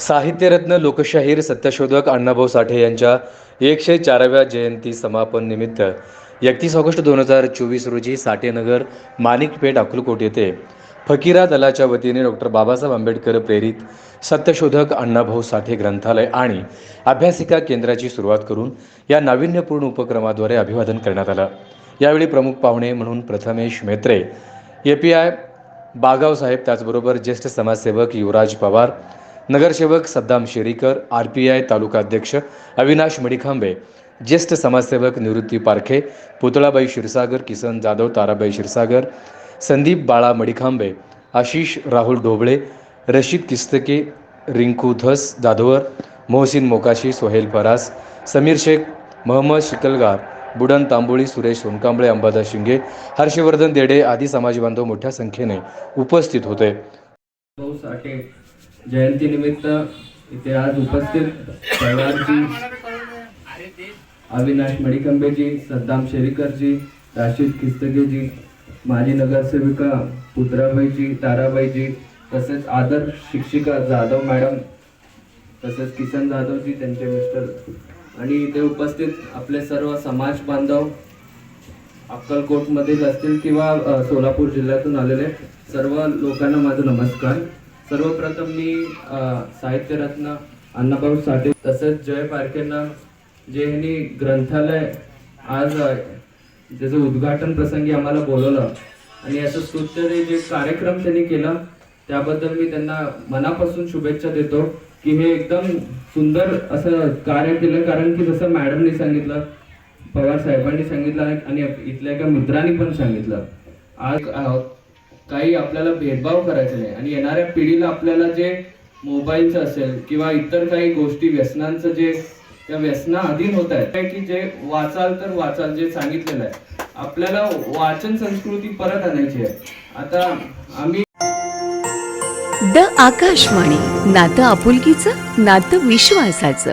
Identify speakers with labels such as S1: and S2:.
S1: साहित्यरत्न लोकशाहीर सत्यशोधक अण्णाभाऊ साठे यांच्या एकशे चाराव्या जयंती समापन निमित्त एकतीस ऑगस्ट दोन हजार चोवीस रोजी साठेनगर माणिकपेठ अक्कलकोट येथे फकीरा दलाच्या वतीने डॉक्टर बाबासाहेब आंबेडकर प्रेरित सत्यशोधक अण्णाभाऊ साठे ग्रंथालय आणि अभ्यासिका केंद्राची सुरुवात करून या नाविन्यपूर्ण उपक्रमाद्वारे अभिवादन करण्यात आलं. यावेळी प्रमुख पाहुणे म्हणून Prathamesh Metre A P I Bagavsaheb त्याचबरोबर ज्येष्ठ समाजसेवक युवराज पवार नगरसेवक Saddam Sherikar R P I तालुका अध्यक्ष अविनाश मडिखांबे ज्येष्ठ समाजसेवक निवृत्ती पारखे पुतळाबाई क्षीरसागर किसन जाधव ताराबाई क्षीरसागर संदीप बाळा मडिखांबे आशिष राहुल ढोबळे रशीद किस्तके रिंकू धस जाधवर मोहसिन मोकाशी सोहेल फरास समीर शेख महम्मद शिकलगार बुडन तांबोळी सुरेश सोनकांबळे अंबादास शिंगे हर्षवर्धन देडे आदी समाजबांधव मोठ्या संख्येने उपस्थित होते.
S2: जयंतीनिमित्त इथे आज उपस्थित सर्वांची अविनाश मडिकंबेजी सद्दाम शेरीकरजी राशीद खिस्तगेजी माजी नगरसेविका पुत्राबाईजी ताराबाईजी तसेच आदर्श शिक्षिका जाधव मॅडम तसेच किसन जाधवजी त्यांचे मिस्टर. आणि इथे उपस्थित आपले सर्व समाज बांधव अक्कलकोटमधील असतील किंवा सोलापूर जिल्ह्यातून आलेले सर्व लोकांना माझा नमस्कार. सर्वप्रथम मी साहित्यरत्न अण्णाभाऊ साठे तसेच जय पारखेंना जे ह्यांनी ग्रंथालय आज त्याचं उद्घाटन प्रसंगी आम्हाला बोलवलं आणि याचं स्तुत्य जे कार्यक्रम त्यांनी केला त्याबद्दल मी त्यांना मनापासून शुभेच्छा देतो की हे एकदम सुंदर असं कार्य केलं. कारण की जसं मॅडमनी सांगितलं पवार साहेबांनी सांगितलं आणि- आणि इथल्या एका मित्रांनी पण सांगितलं. आज काही आपल्याला भेदभाव करायचा नाही. आणि येणाऱ्या पिढीला आपल्याला जे मोबाईलचं असेल किंवा इतर काही गोष्टी व्यसनांचं जे त्या व्यसना अधीन होत आहेत. की जे वाचाल तर वाचाल जे सांगितलेलं आहे. आपल्याला वाचन संस्कृती परत आणायची आहे. आता आम्ही
S3: द आकाशवाणी. नातं आपुलकीचं नातं विश्वासाचं.